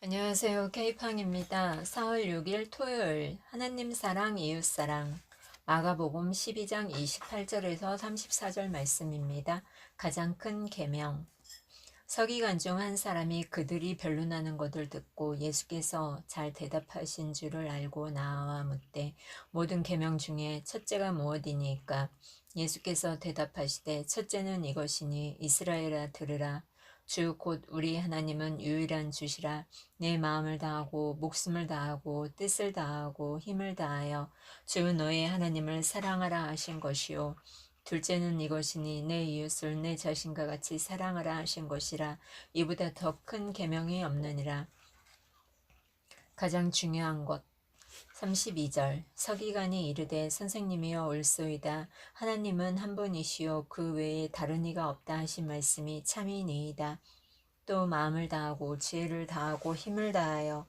안녕하세요. 케이팡입니다. 4월 6일 토요일 하나님 사랑 이웃 사랑 마가복음 12장 28절에서 34절 말씀입니다. 가장 큰 계명 서기관 중 한 사람이 그들이 변론하는 것을 듣고 예수께서 잘 대답하신 줄을 알고 나와 묻되 모든 계명 중에 첫째가 무엇이니까 예수께서 대답하시되 첫째는 이것이니 이스라엘아 들으라 주 곧 우리 하나님은 유일한 주시라. 내 마음을 다하고 목숨을 다하고 뜻을 다하고 힘을 다하여 주 너의 하나님을 사랑하라 하신 것이요. 둘째는 이것이니 내 이웃을 내 자신과 같이 사랑하라 하신 것이라. 이보다 더 큰 계명이 없느니라. 가장 중요한 것 32절. 서기관이 이르되 선생님이여 올소이다. 하나님은 한 분이시요 그 외에 다른 이가 없다 하신 말씀이 참이니이다. 또 마음을 다하고 지혜를 다하고 힘을 다하여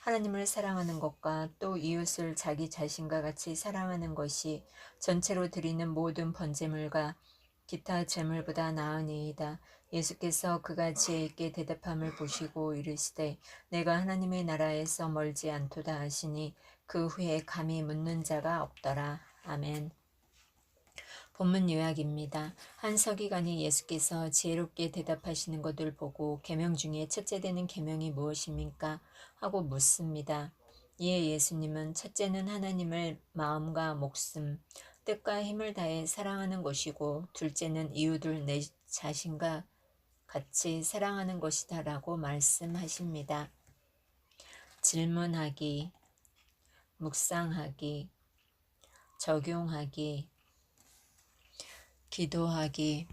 하나님을 사랑하는 것과 또 이웃을 자기 자신과 같이 사랑하는 것이 전체로 드리는 모든 번제물과 기타 제물보다 나으니이다. 예수께서 그가 지혜 있게 대답함을 보시고 이르시되 내가 하나님의 나라에서 멀지 않도다 하시니 그 후에 감히 묻는 자가 없더라. 아멘. 본문 요약입니다. 한 서기관이 예수께서 지혜롭게 대답하시는 것을 보고 계명 중에 첫째 되는 계명이 무엇입니까? 하고 묻습니다. 이에 예수님은 첫째는 하나님을 마음과 목숨, 뜻과 힘을 다해 사랑하는 것이고 둘째는 이웃을 내 자신과 같이 사랑하는 것이다 라고 말씀하십니다. 질문하기, 묵상하기, 적용하기, 기도하기,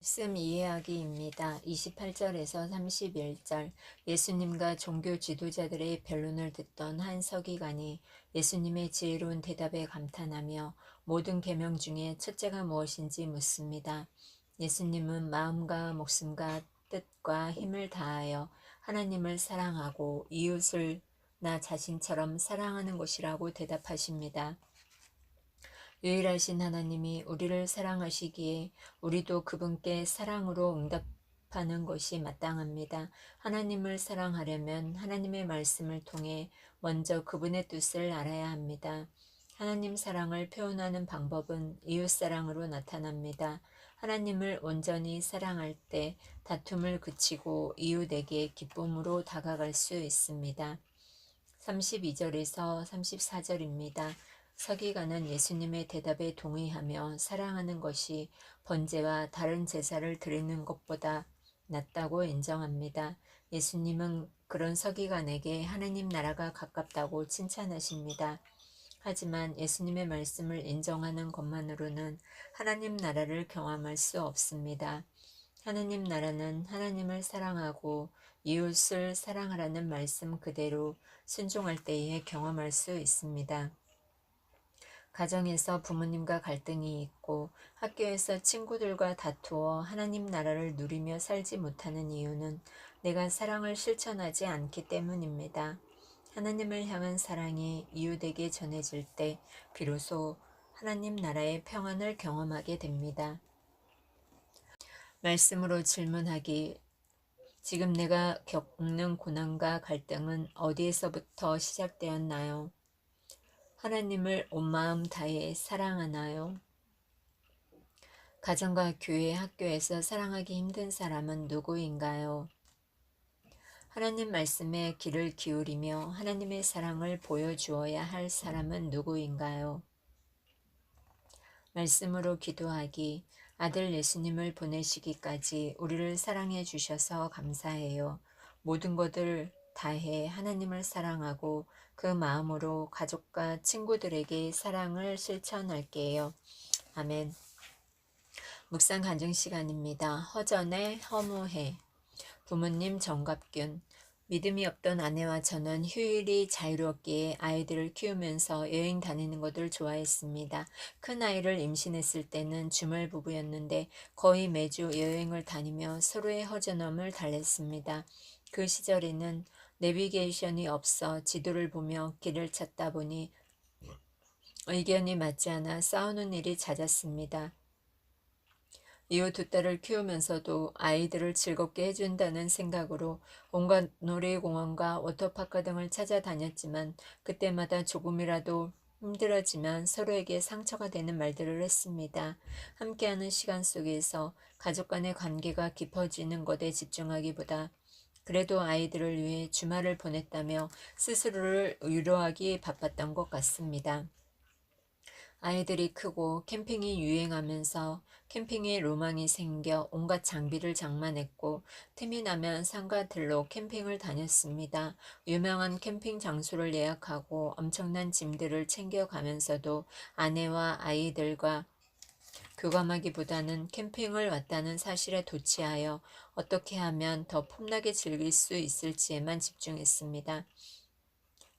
말씀 이해하기입니다. 28절에서 31절 예수님과 종교 지도자들의 변론을 듣던 한 서기관이 예수님의 지혜로운 대답에 감탄하며 모든 계명 중에 첫째가 무엇인지 묻습니다. 예수님은 마음과 목숨과 뜻과 힘을 다하여 하나님을 사랑하고 이웃을 나 자신처럼 사랑하는 것이라고 대답하십니다. 유일하신 하나님이 우리를 사랑하시기에 우리도 그분께 사랑으로 응답하는 것이 마땅합니다. 하나님을 사랑하려면 하나님의 말씀을 통해 먼저 그분의 뜻을 알아야 합니다. 하나님 사랑을 표현하는 방법은 이웃 사랑으로 나타납니다. 하나님을 온전히 사랑할 때 다툼을 그치고 이웃에게 기쁨으로 다가갈 수 있습니다. 32절에서 34절입니다. 서기관은 예수님의 대답에 동의하며 사랑하는 것이 번제와 다른 제사를 드리는 것보다 낫다고 인정합니다. 예수님은 그런 서기관에게 하나님 나라가 가깝다고 칭찬하십니다. 하지만 예수님의 말씀을 인정하는 것만으로는 하나님 나라를 경험할 수 없습니다. 하나님 나라는 하나님을 사랑하고 이웃을 사랑하라는 말씀 그대로 순종할 때에 경험할 수 있습니다. 가정에서 부모님과 갈등이 있고 학교에서 친구들과 다투어 하나님 나라를 누리며 살지 못하는 이유는 내가 사랑을 실천하지 않기 때문입니다. 하나님을 향한 사랑이 이웃에게 전해질 때 비로소 하나님 나라의 평안을 경험하게 됩니다. 말씀으로 질문하기 지금 내가 겪는 고난과 갈등은 어디에서부터 시작되었나요? 하나님을 온 마음 다해 사랑하나요? 가정과 교회, 학교에서 사랑하기 힘든 사람은 누구인가요? 하나님 말씀에 귀를 기울이며 하나님의 사랑을 보여주어야 할 사람은 누구인가요? 말씀으로 기도하기, 아들 예수님을 보내시기까지 우리를 사랑해 주셔서 감사해요. 모든 것을 다해 하나님을 사랑하고 그 마음으로 가족과 친구들에게 사랑을 실천할게요. 아멘. 묵상 간증 시간입니다. 허전의 허무해. 부모님 정갑균. 믿음이 없던 아내와 저는 휴일이 자유롭기에 아이들을 키우면서 여행 다니는 것을 좋아했습니다. 큰 아이를 임신했을 때는 주말 부부였는데 거의 매주 여행을 다니며 서로의 허전함을 달랬습니다. 그 시절에는 내비게이션이 없어 지도를 보며 길을 찾다 보니 의견이 맞지 않아 싸우는 일이 잦았습니다. 이후 두 딸을 키우면서도 아이들을 즐겁게 해준다는 생각으로 온갖 놀이공원과 워터파크 등을 찾아다녔지만 그때마다 조금이라도 힘들어지면 서로에게 상처가 되는 말들을 했습니다. 함께하는 시간 속에서 가족 간의 관계가 깊어지는 것에 집중하기보다 그래도 아이들을 위해 주말을 보냈다며 스스로를 위로하기 바빴던 것 같습니다. 아이들이 크고 캠핑이 유행하면서 캠핑에 로망이 생겨 온갖 장비를 장만했고 틈이 나면 산과 들로 캠핑을 다녔습니다. 유명한 캠핑 장소를 예약하고 엄청난 짐들을 챙겨가면서도 아내와 아이들과 교감하기보다는 캠핑을 왔다는 사실에 도취하여 어떻게 하면 더 폼나게 즐길 수 있을지에만 집중했습니다.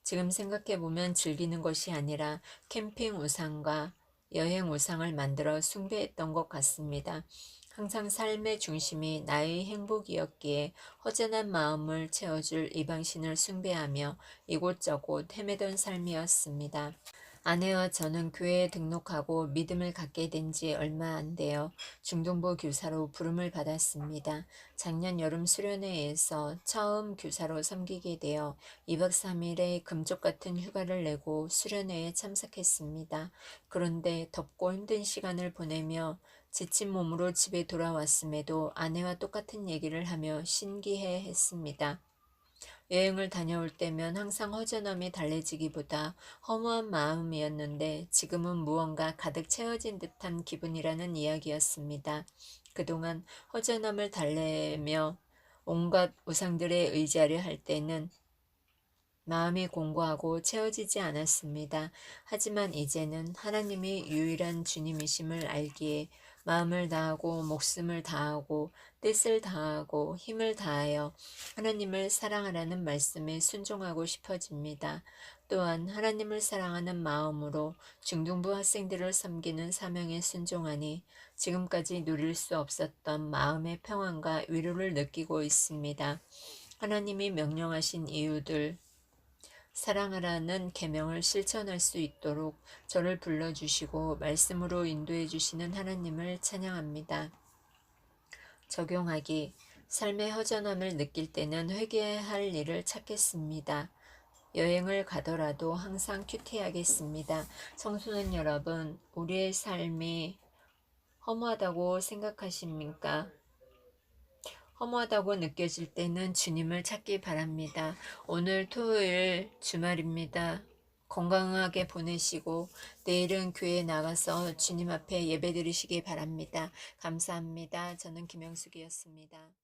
지금 생각해보면 즐기는 것이 아니라 캠핑 우상과 여행 우상을 만들어 숭배했던 것 같습니다. 항상 삶의 중심이 나의 행복이었기에 허전한 마음을 채워줄 이방신을 숭배하며 이곳저곳 헤매던 삶이었습니다. 아내와 저는 교회에 등록하고 믿음을 갖게 된 지 얼마 안 되어 중동부 교사로 부름을 받았습니다. 작년 여름 수련회에서 처음 교사로 섬기게 되어 2박 3일의 금쪽 같은 휴가를 내고 수련회에 참석했습니다. 그런데 덥고 힘든 시간을 보내며 지친 몸으로 집에 돌아왔음에도 아내와 똑같은 얘기를 하며 신기해 했습니다. 여행을 다녀올 때면 항상 허전함이 달래지기보다 허무한 마음이었는데 지금은 무언가 가득 채워진 듯한 기분이라는 이야기였습니다. 그동안 허전함을 달래며 온갖 우상들에 의지하려 할 때는 마음이 공고하고 채워지지 않았습니다. 하지만 이제는 하나님이 유일한 주님이심을 알기에 마음을 다하고 목숨을 다하고 뜻을 다하고 힘을 다하여 하나님을 사랑하라는 말씀에 순종하고 싶어집니다. 또한 하나님을 사랑하는 마음으로 중등부 학생들을 섬기는 사명에 순종하니 지금까지 누릴 수 없었던 마음의 평안과 위로를 느끼고 있습니다. 하나님이 명령하신 이유들 사랑하라는 계명을 실천할 수 있도록 저를 불러주시고 말씀으로 인도해 주시는 하나님을 찬양합니다. 적용하기 삶의 허전함을 느낄 때는 회개할 일을 찾겠습니다. 여행을 가더라도 항상 큐티하겠습니다. 청소년 여러분, 우리의 삶이 허무하다고 생각하십니까? 허무하다고 느껴질 때는 주님을 찾기 바랍니다. 오늘 토요일 주말입니다. 건강하게 보내시고 내일은 교회에 나가서 주님 앞에 예배 드리시기 바랍니다. 감사합니다. 저는 김영숙이었습니다.